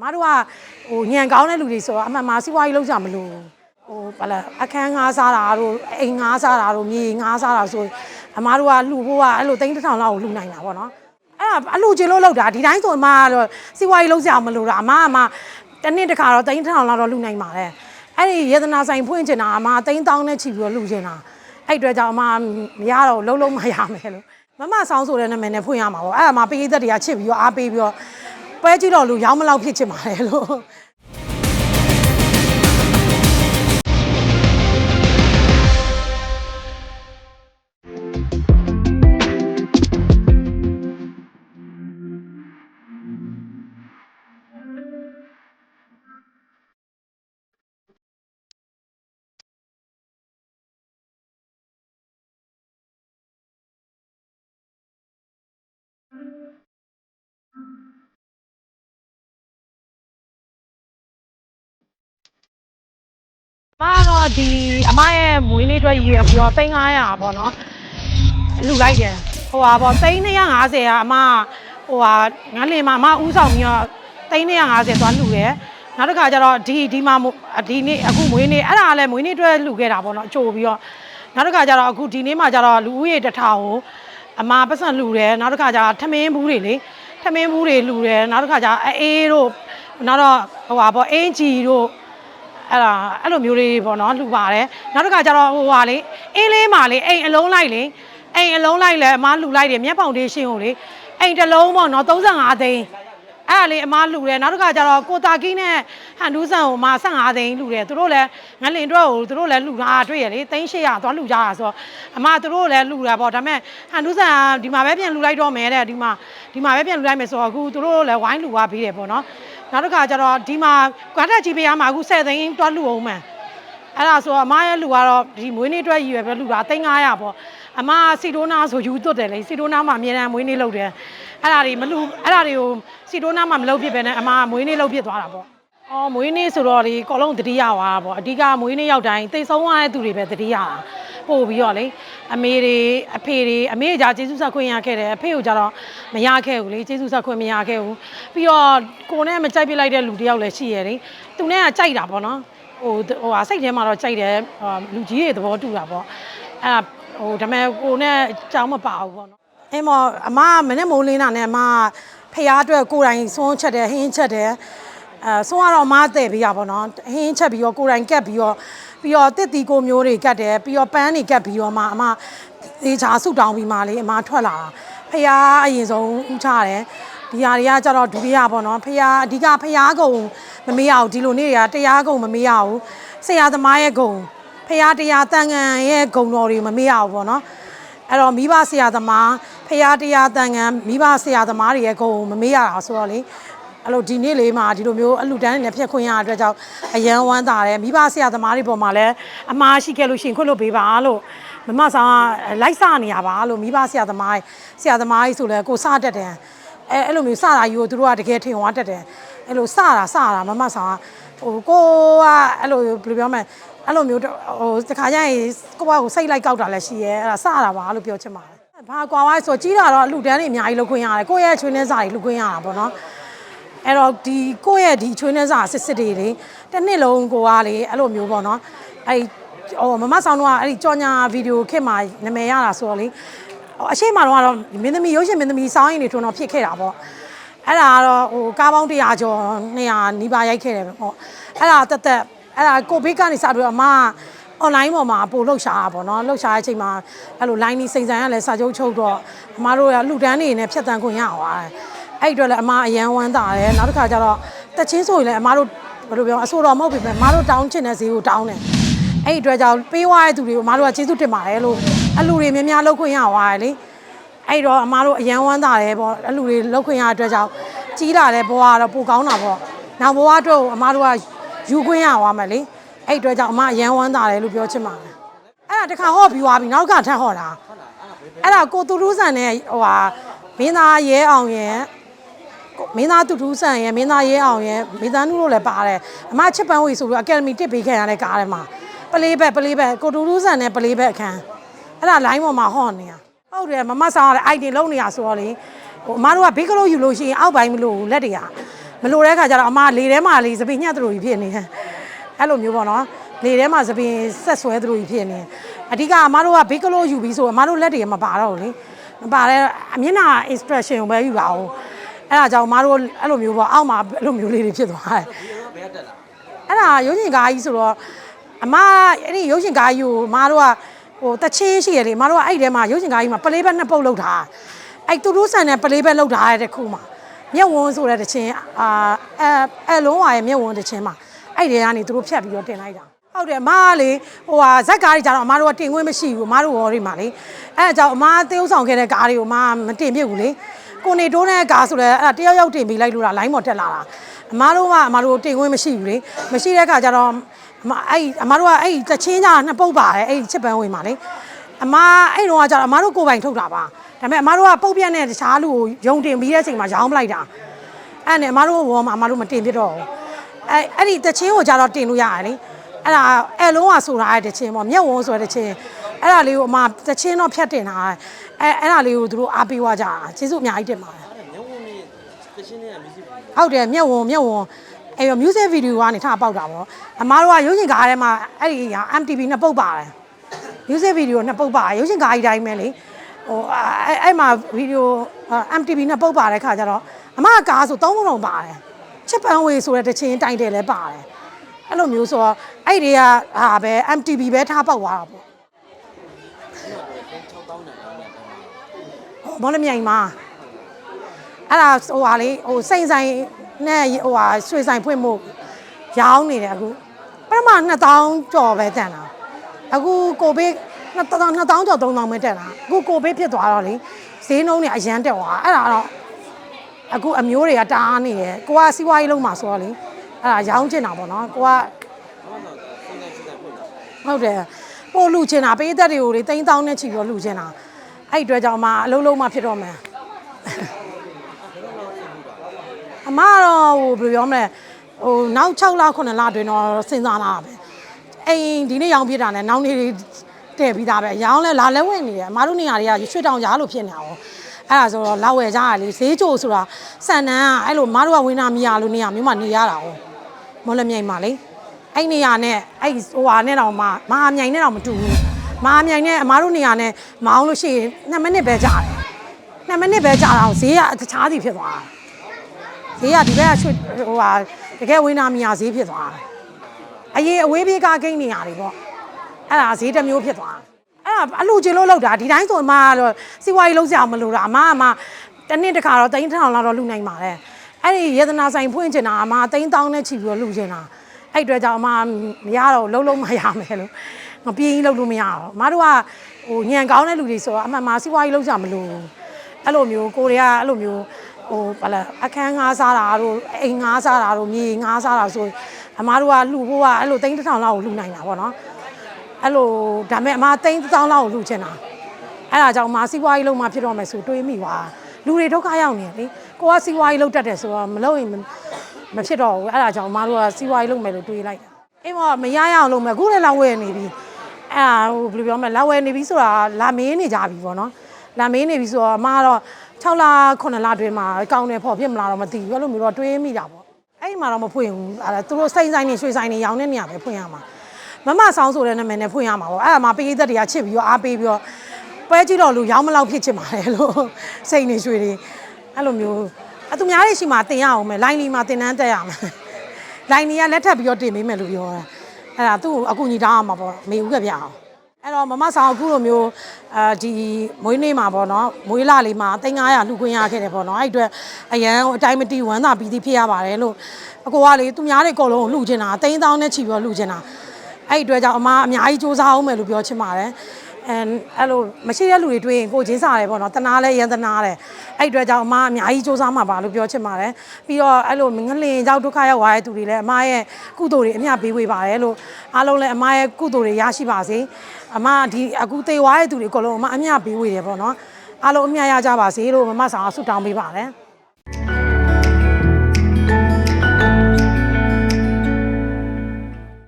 မတို့ကဟိုညံကောင်းတဲ့လူတွေဆိုတော့အမှန်မှာစီးပွားရေးလုပ်ကြမလို့ဟိုဘာလဲအခန်းငားစားတာတို့အိမ်ငားစားတာတို့မြေငားစားတာဆိုအမတို့ကလှူဖို့ကအဲ့လိုတိန်းတစ်ထောင်လောက်ကိုလှူနိုင်တာပေါ့နော်အဲ့ဒါအလှူချင်လို့လောက်တာဒီတိုင်းဆိုအမကတော့စီးပွားရေးလုပ်ကြမလို့တာအမအမတစ်နှစ်တစ်ခါတော့တိန်းတစ်ထောင်လောက်တော့လှူနိုင်ပါတယ်အဲ့ဒီယေဒနာဆိုင်ဖွင့်ချင်တာအမတိန်းတောင်းနဲ့ချီပြီးတော့လှူချင်တာအဲ့အတွက်ကြောင့်အမမရတော့လုံးလုံးမရမယ်လို့မမဆောင်ဆိုတဲ့နာမည်နဲ့ဖွင့်ရမှာပေါ့အဲ့ဒါမှပရိသတ်တွေကချစ်ပြီးတော့အားပေးပြီးတော့ ပွဲကြည့်တော့လူရောင်းမလောက်ဖြစ်ချင်ပါတယ်လို့ မကတော့ဒီအမရဲ့မွေးနေ့အတွက်ယူရပြီးတော့သိန်း900ပေါ့နော်လူလိုက်တယ်ဟိုဟာပေါ့သိန်း250ကအမဟိုဟာငန်းလင်မှာအမဥဆောင်ပြီးတော့သိန်း250သွားလူတယ်နောက်တစ်ခါကျတော့ဒီဒီမှာဒီနေ့အခုမွေးနေ့အဲ့ဒါလည်းမွေးနေ့အတွက်လူခဲ့တာပေါ့နော်အချို့ပြီးတော့နောက်တစ်ခါကျတော့အခုဒီနေ့မှာကျတော့လူဦးရေတစ်ထောင်ကိုအမပတ်စံလူတယ်နောက်တစ်ခါကျထမင်းဘူးတွေလေထမင်းဘူးတွေလူတယ်နောက်တစ်ခါကျအေးတို့နောက်တော့ဟိုဟာပေါ့အင်ဂျီတို့ အဲ့ဒါအဲ့လိုမျိုးလေးပေါ့နော်လှူပါတယ်နောက်တစ်ခါကျတော့ဟိုဟာလေအင်းလေးမှာလေအိမ်အလုံးလိုက်လေအိမ်အလုံးလိုက်လဲအမားလှူလိုက်တယ်မျက်ပေါင်ဒေးရှင်းကိုလေအိမ်တစ်လုံးပေါ့နော်35သိန်းအဲ့ဒါလေအမားလှူတယ်နောက်တစ်ခါကျတော့ကိုတာကီနဲ့ဟန်ဒူးဆန်ကိုအမား15သိန်းလှူတယ်သူတို့လည်းငလင်တော့ကိုသူတို့လည်းလှူတာတွေ့ရလေသိန်း800သွားလှူကြတာဆိုတော့အမားသူတို့လည်းလှူတာပေါ့ဒါပေမဲ့ဟန်ဒူးဆန်ကဒီမှာပဲပြန်လှူလိုက်တော့မယ်တဲ့ဒီမှာဒီမှာပဲပြန်လှူလိုက်မယ်ဆိုတော့အခုသူတို့လည်းဝိုင်းလှူသွားပြီးတယ်ပေါ့နော် နောက်တစ်ခါကျတော့ဒီမှာကွာတက်ကြီးပေးရမှာအခု10သိန်းတွားလှူအောင်မှန်အဲ့ဒါဆိုတော့အမရဲ့လူကတော့ဒီမွေးနေ့အတွက်ရည်ရွယ်ပဲလူတာ3900ပေါ့အမကစီတိုးနာဆိုယူသွတ်တယ်လေစီတိုးနာမှာအများတန်းမွေးနေ့လုပ်တယ်အဲ့ဒါတွေမလူအဲ့ဒါတွေကိုစီတိုးနာမှာမလုပ်ဖြစ်ပဲနဲ့အမကမွေးနေ့လုပ်ဖြစ်သွားတာပေါ့အော်မွေးနေ့ဆိုတော့ဒီကောလုံးတတိယဝါပေါ့အဓိကမွေးနေ့ရောက်တိုင်းတိတ်ဆုံးသွားတဲ့သူတွေပဲတတိယတာ ပို့ပြီးတော့လေအမေတွေအဖေတွေအမေကကြာကျေးဇူးဆက်ခွင့်ရခဲ့တယ်အဖေကိုကြတော့မရခဲ့ဘူးလေကျေးဇူးဆက်ခွင့်မရခဲ့ဘူးပြီးတော့ကိုနဲ့မကြိုက်ပြလိုက်တဲ့လူတယောက်လည်းရှိရလေသူနဲ့ကကြိုက်တာပေါ့နော်ဟိုဟိုဟာစိတ်ထဲမှာတော့ကြိုက်တယ်ဟိုလူကြီးတွေသဘောတူတာပေါ့အဲ့ဒါဟိုဒါပေမဲ့ကိုနဲ့ကြောင်းမပါဘူးပေါ့နော်အင်းမအမကမနဲ့မိုးလင်းတာနဲ့အမကဖះအတွက်ကိုယ်တိုင်စွန်းချက်တယ်ဟင်းချက်တယ်အဲစွန်းကတော့အမတဲ့ပြီးရပါတော့ဟင်းချက်ပြီးတော့ကိုယ်တိုင်ကက်ပြီးတော့ ပြီးတော့တစ်တီကိုမျိုးတွေကတ်တယ်ပြီးတော့ပန်းတွေကတ်ပြီးတော့မှအမသေချာဆုတောင်းပြီးမှလေအမထွက်လာတာဖះအရင်ဆုံးဥချတယ်ဒီဟာတွေကကြတော့ဒုတိယပေါ့နော်ဖះအဓိကဖះကုံမမေ့ရအောင်ဒီလိုနေ့တွေကတရားကုံမမေ့ရအောင်ဆရာသမားရဲ့ကုံဖះတရားတန်ခံရဲ့ကုံတော်တွေမမေ့ရအောင်ပေါ့နော်အဲ့တော့မိဘဆရာသမားဖះတရားတန်ခံမိဘဆရာသမားတွေရဲ့ကုံမမေ့ရအောင်ဆိုတော့လေ အဲ့လိုဒီနေ့လေးမှာဒီလိုမျိုးအလူတန်းတွေနဲ့ဖြတ်ခွင့်ရတဲ့အတွက်ကြောင့်အယံဝမ်းသာတယ်မိဘဆရာသမားတွေပေါ်မှာလည်းအမားရှိခဲ့လို့ရှရင်ခွင့်လို့ပေးပါလို့မမဆောင်ကလိုက်စနေရပါလို့မိဘဆရာသမားဆရာသမားကြီးဆိုလဲကိုစတတ်တယ်အဲအဲ့လိုမျိုးစတာယူကိုသူတို့ကတကယ်ထင်သွားတတ်တယ်အဲ့လိုစတာစတာမမဆောင်ကဟိုကိုကအဲ့လိုဘယ်လိုပြောမလဲအဲ့လိုမျိုးဟိုတခါကျရင်ကိုကကိုစိတ်လိုက်ကောက်တာလည်းရှိရဲအဲ့ဒါစတာပါလို့ပြောချင်ပါတယ်ဘာကွာဝါဆိုကြီးတာတော့အလူတန်းတွေအများကြီးလုပ်ခွင့်ရတယ်ကိုယ့်ရဲ့ချွေးနှင်းစာတွေလုပ်ခွင့်ရတာပေါ့နော် အဲ့တော့ဒီကိုယ့်ရဲ့ဒီချွေးနှင်းစာစစ်စစ်တွေလေတစ်နှစ်လုံးကိုကလေအဲ့လိုမျိုးပေါ့နော်အဲ့ဟိုမမဆောင်တော့အဲ့ဒီကြော်ညာဗီဒီယိုခက်မှာနာမည်ရတာဆိုတော့လေဟိုအရှိမတော့ကတော့မင်းသမီးရုပ်ရှင်မင်းသမီးစောင်းရင်တွေထွန်းတော့ဖြစ်ခဲ့တာပေါ့အဲ့ဒါကတော့ဟိုကားပေါင်း100ကျော်200နီးပါးရိုက်ခဲ့တယ်ပေါ့အဲ့ဒါတက်တက်အဲ့ဒါကိုဗစ်ကနေစပြီးတော့အမအွန်လိုင်းပေါ်မှာပို့လှုပ်ရှားတာပေါ့နော်လှုပ်ရှားတဲ့အချိန်မှာအဲ့လို line ကြီးစိန်ဆိုင်ရလဲစာချုပ်ချုပ်တော့အမတို့ကလှူဒန်းနေနဲ့ဖြတ်တန်းခွင့်ရသွားတယ် အဲ့ဒီအတွက်လည်းအမအရန်ဝမ်းသာတယ်နောက်တစ်ခါကျတော့တက်ချင်းဆိုရင်လည်းအမတို့ဘယ်လိုပြောအဆိုတော်မဟုတ်ပြီပဲအမတို့တောင်းချင်တဲ့ဈေးကိုတောင်းတယ်အဲ့ဒီအတွက်ကြောင့်ပေးသွားတဲ့သူတွေကိုအမားတို့ကကျေးဇူးတင်ပါတယ်လို့အလူတွေများများလောက်ခွင့်ရသွားတယ်လေအဲ့တော့အမားတို့အရန်ဝမ်းသာတယ်ပေါ့အလူတွေလောက်ခွင့်ရတဲ့အတွက်ကြောင့်ကြီးလာတဲ့ဘဝကတော့ပိုကောင်းတာပေါ့နောက်ဘဝအတွက်ကိုအမားတို့ကယူခွင့်ရသွားမယ်လေအဲ့ဒီအတွက်ကြောင့်အမအရန်ဝမ်းသာတယ်လို့ပြောချင်ပါတယ်အဲ့ဒါတစ်ခါဟော့ပြီးသွားပြီနောက်ကထပ်ဟော့တာအဲ့ဒါကိုသူတူးဆန်နဲ့ဟိုဟာမင်းသားရဲအောင်ရဲ့ မင်းသားတူတူးဆန်ရဲ့မင်းသားရဲအောင်ရဲ့မင်းသားနုလို့လည်းပါတယ်အမချစ်ပန်းဝေဆိုပြီးအကယ်ဒမီတစ်ပေးခဲ့ရတဲ့ကားထဲမှာပလေးဘက်ပလေးဘက်ကိုတူတူးဆန်နဲ့ပလေးဘက်အခန်းအဲ့ဒါ line ပေါ်မှာဟော့နေတာဟုတ်တယ်မမဆောင်ရတဲ့ item လုံးနေတာဆိုတော့လေဟိုအမတို့ကဘေးကလေးယူလို့ရှိရင်အောက်ပိုင်းမလို့လက်တွေကမလိုတဲ့ခါကျတော့အမလေထဲမှာလေစပင်းညက်သလိုကြီးဖြစ်နေတယ်အဲ့လိုမျိုးပေါ့နော်လေထဲမှာစပင်းဆက်ဆွဲသလိုကြီးဖြစ်နေတယ်အဓိကအမတို့ကဘေးကလို့ယူပြီးဆိုအမတို့လက်တွေမပါတော့ဘူးလေမပါတဲ့အမျက်နှာ expression ကိုပဲယူပါဦး အဲ့ဒါကြောင့်အမတို့အဲ့လိုမျိုးပေါ့အောက်မှာအဲ့လိုမျိုးလေးတွေဖြစ်သွားတယ်ဘယ်ကတက်လာအဲ့ဒါရုပ်ရှင်ကားကြီးဆိုတော့အမအဲ့ဒီရုပ်ရှင်ကားကြီးကိုအမတို့ကဟိုတချင်းရှိရလေအမတို့ကအဲ့ဒီထဲမှာရုပ်ရှင်ကားကြီးမှာပလေးဘက်နှစ်ပုတ်လောက်ထားအဲ့သူတို့ဆန်တဲ့ပလေးဘက်လောက်ထားရတဲ့ခုမှာမြက်ဝန်းဆိုတဲ့တချင်းအာအဲအဲလုံးဝရဲ့မြက်ဝန်းတချင်းမှာအဲ့ဒီကနေသူတို့ဖြတ်ပြီးတော့တင်လိုက်တာဟုတ်တယ်အမကလေဟိုဟာဇက်ကားကြီးကြတော့အမတို့ကတင်ခွင့်မရှိဘူးအမတို့ဝေါ်တွေမှာလေအဲ့ဒါကြောင့်အမသေဥဆောင်ခဲ့တဲ့ကားတွေကိုအမမတင်ပြဘူးလေ ကိုနေတိုးတဲ့ကားဆိုလဲအဲ့ဒါတယောက်ယောက်တင်ပေးလိုက်လို့လားလိုင်းပေါ်တက်လာတာအမတို့ကအမတို့တင်ခွင့်မရှိဘူးလေမရှိတဲ့ခါကျတော့အမအဲ့အမတို့ကအဲ့တချင်းကြနှစ်ပုတ်ပါတယ်အဲ့ချစ်ပန်းဝင်မှာလေအမအဲ့တော့ကကျတော့အမတို့ကိုယ်ပိုင်ထုတ်တာပါဒါပေမဲ့အမတို့ကပုတ်ပြက်နဲ့တခြားလူကိုယုံတင်ပြီးတဲ့အချိန်မှာရောင်းပလိုက်တာအဲ့နဲ့အမတို့ဝေါ်မှာအမတို့မတင်ပြတော့ဘူးအဲ့အဲ့ဒီတချင်းကိုကြတော့တင်လို့ရတယ်လေအဲ့ဒါအဲလုံးကဆိုတာတဲ့တချင်းပေါ့မျက်ဝန်းဆိုတဲ့တချင်း အဲ့ဒါလေးကိုအမတချင်းတော့ဖြတ်တင်တာအဲအဲ့ဒါလေးကိုသူတို့အားပေးသွားကြတာကျေးဇူးအများကြီးတင်ပါတယ်အဲ့ဒါမြုံဝင်နေတချင်းနဲ့မြူးစစ်ဗီဒီယိုဟုတ်တယ်မျက်ဝန်းမျက်ဝန်းအဲ့ရ music video ကနေထားပေါက်တာပေါ့အမားတို့ကရုပ်ရှင်ကားထဲမှာအဲ့ဒီဟာ MTV နှစ်ပုတ်ပါတယ် music video နှစ်ပုတ်ပါတယ်ရုပ်ရှင်ကားကြီးတိုင်းပဲလေဟိုအဲ့အဲ့မှာ video MTV နှစ်ပုတ်ပါတဲ့ခါကျတော့အမကကားဆိုသုံးပုံလုံးပါတယ်ချစ်ပန်းဝေဆိုတဲ့တချင်းတိုင်တယ်လည်းပါတယ်အဲ့လိုမျိုးဆိုတော့အဲ့ဒီကဟာပဲ MTV ပဲထားပေါက်သွားတာပေါ့ 6000နဲ့တောင်းတယ် မော်လမြိုင်မှာအဲ့ဒါဟိုဟာလေဟိုစိန်ဆိုင်နဲ့ဟိုဟာရွှေဆိုင်ဖွင့်မှုရောင်းနေတယ်အခုပထမ2000ကျော်ပဲတန်တာအခုကိုဗစ်2000 2000ကျော်3000ပဲတက်တာအခုကိုဗစ်ဖြစ်သွားတော့လေဈေးနှုန်းတွေအရန်တက်သွားအဲ့ဒါတော့အခုအမျိုးတွေကတားနေတယ်ကိုကစီးပွားရေးလုံးမှာဆိုတော့လေအဲ့ဒါရောင်းချင်တာပေါ့နော်ကိုကဘာမှတော့စဉ်းစားစစ်တာဖွင့်တာဟုတ်တယ်ပို့လူချင်တာပေးသက်တွေကိုလေတိန်းတောင်းနဲ့ချီပြီးတော့လူချင်တာ အဲ့ဒီအတွက်ကြောင့်မှအလုံးလုံးမှဖြစ်တော့မယ်အမကတော့ဟိုဘယ်လိုပြောမလဲဟိုနောက်6လ9လအတွင်းတော့စဉ်းစားလာတာပဲအိမ်ဒီနေ့ရောင်းပြတာနဲ့နောက်နေ့တဲ့ပြီးသားပဲရောင်းလဲလာလဲဝင်နေတယ်အမတို့နေရာတွေကရွှေတောင်ကြားလို့ဖြစ်နေတာပေါ့အဲ့ဒါဆိုတော့လာဝယ်ကြရလေဈေးကြိုဆိုတာစံတန်းကအဲ့လိုမတို့ကဝင်နာမရလို့နေရမျိုးမှနေရတာ哦မော်လမြိုင်မှာလေအဲ့နေရာနဲ့အဲ့ဟိုဟာနဲ့တော့မမဟာမြိုင်နဲ့တော့မတူဘူး မဟာမြိုင်နဲ့အမားတို့နေရာနဲ့မအောင်လို့ရှိရင်2မိနစ်ပဲကြာတယ်2မိနစ်ပဲကြာတော့ဈေးကတခြားစီဖြစ်သွားတာဈေးကဒီဘက်ကရွှေဟိုဟာတကယ်ဝင်းနာမီယာဈေးဖြစ်သွားတာအရေးအဝေးပြေးကားဂိမ်းနေရာတွေပေါ့အဲ့ဒါဈေးတစ်မျိုးဖြစ်သွားတာအဲ့ဒါအလူကျင်လို့လောက်တာဒီတိုင်းဆိုအမကတော့စီဝါကြီးလုံးစရာမလိုတာအမအမတစ်နှစ်တစ်ခါတော့တိန်းထောင်လောက်တော့လူနိုင်ပါတယ်အဲ့ဒီယေဒနာဆိုင်ဖွင့်ချင်တာအမတိန်းတောင်းနဲ့ချီပြီးတော့လူချင်တာအဲ့အတွက်ကြောင့်အမမရတော့လုံးလုံးမရမယ်လို့ မပြင်းကြီးလုံးလို့မရတော့အမတို့ကဟိုညံကောင်းတဲ့လူတွေဆိုတော့အမှန်မှာစီးပွားရေးလုံးကြမလို့အဲ့လိုမျိုးကိုတွေကအဲ့လိုမျိုးဟိုဘာလဲအခန်းငားစားတာတို့အိမ်ငားစားတာတို့မြေငားစားတာဆိုအမတို့ကလှူဖို့ကအဲ့လိုတိန်းတစ်ထောင်လောက်ကိုလှူနိုင်တာပေါ့နော်အဲ့လိုဒါပေမဲ့အမတိန်းတစ်ထောင်လောက်ကိုလှူချင်တာအဲ့ဒါကြောင့်အမစီးပွားရေးလုံးမှဖြစ်တော့မယ်ဆိုတွေးမိပါလူတွေဒုက္ခရောက်နေတယ်လေကိုကစီးပွားရေးလုံးတက်တယ်ဆိုတော့မလုပ်ရင်မမဖြစ်တော့ဘူးအဲ့ဒါကြောင့်မတို့ကစီးပွားရေးလုပ်မယ်လို့တွေးလိုက်တာအိမ်မမရရအောင်လုပ်မယ်အခုလည်းလောက်ဝယ်နေပြီ အဲ့ဒါဟိုဘယ်လိုပြောမလဲလောက်ဝယ်နေပြီဆိုတာလာမင်းနေကြပြီပေါ့နော်လာမင်းနေပြီဆိုတော့အမကတော့6လ9လအတွင်းမှာကောင်းတယ်ပေါ့ဖြစ်မလားတော့မသိဘူးအဲ့လိုမျိုးတော့တွေးမိတာပေါ့အဲ့ဒီမှာတော့မဖွင့်ဘူးအဲ့ဒါသူတို့စိမ့်ဆိုင်နေရွှေဆိုင်နေရောင်းတဲ့နေရာပဲဖွင့်ရမှာမမဆောင်းဆိုတဲ့နာမည်နဲ့ဖွင့်ရမှာပေါ့အဲ့ဒါမှပိသက်တွေကချစ်ပြီးတော့အားပေးပြီးတော့ပွဲကြည့်တော့လူရောင်းမလောက်ဖြစ်ချင်ပါတယ်လို့စိတ်နေရွှေတွေအဲ့လိုမျိုးအသူများတွေရှိမှတင်ရအောင်မယ်လိုင်းလီမှာတင်တန်းတက်ရမယ်လိုင်းလီကလက်ထပ်ပြီးတော့တင်ပေးမယ်လို့ပြောတာ အဲ့ဒါသူ့ကိုအကူညီတောင်းရမှာပေါ့မေဦးကပြအောင်အဲ့တော့မမဆောင်အခုလိုမျိုးအာဒီမွေးနေ့မှာပေါ့နော်မွေးလာလေးမှာ3900လှူခွင့်ရခဲ့တယ်ပေါ့နော်အဲ့အတွက်အရန်အတိုင်းမတီဝမ်းသာပြီးသည်ဖြစ်ရပါတယ်လို့အကိုကလေသူများတွေအကုန်လုံးကိုလှူချင်တာ3000နဲ့ချီပြီးတော့လှူချင်တာအဲ့ဒီအတွက်ကြောင့်အမအများကြီးစူးစမ်းအောင်မယ်လို့ပြောချင်ပါတယ် အဲအဲ့လိုမရှိတဲ့လူတွေတွေ့ရင်ကိုယ်ချင်းစားတယ်ပေါ့နော်တနာလဲရန်တနာတယ်အဲ့ဒီအတွက်ကြောင့်အမအများကြီးစူးစမ်းမှာပါလို့ပြောချင်ပါတယ်ပြီးတော့အဲ့လိုငလင်ကြောက်ဒုက္ခရောက်သွားတဲ့သူတွေလည်းအမရဲ့ကုသိုလ်တွေအမျှပေးဝေပါတယ်လို့အားလုံးလည်းအမရဲ့ကုသိုလ်တွေရရှိပါစေအမဒီအခုသေသွားတဲ့သူတွေအကုန်လုံးအမအမျှပေးဝေတယ်ပေါ့နော်အားလုံးအမျှရကြပါစေလို့မမဆောင်ဆုတောင်းပေးပါတယ်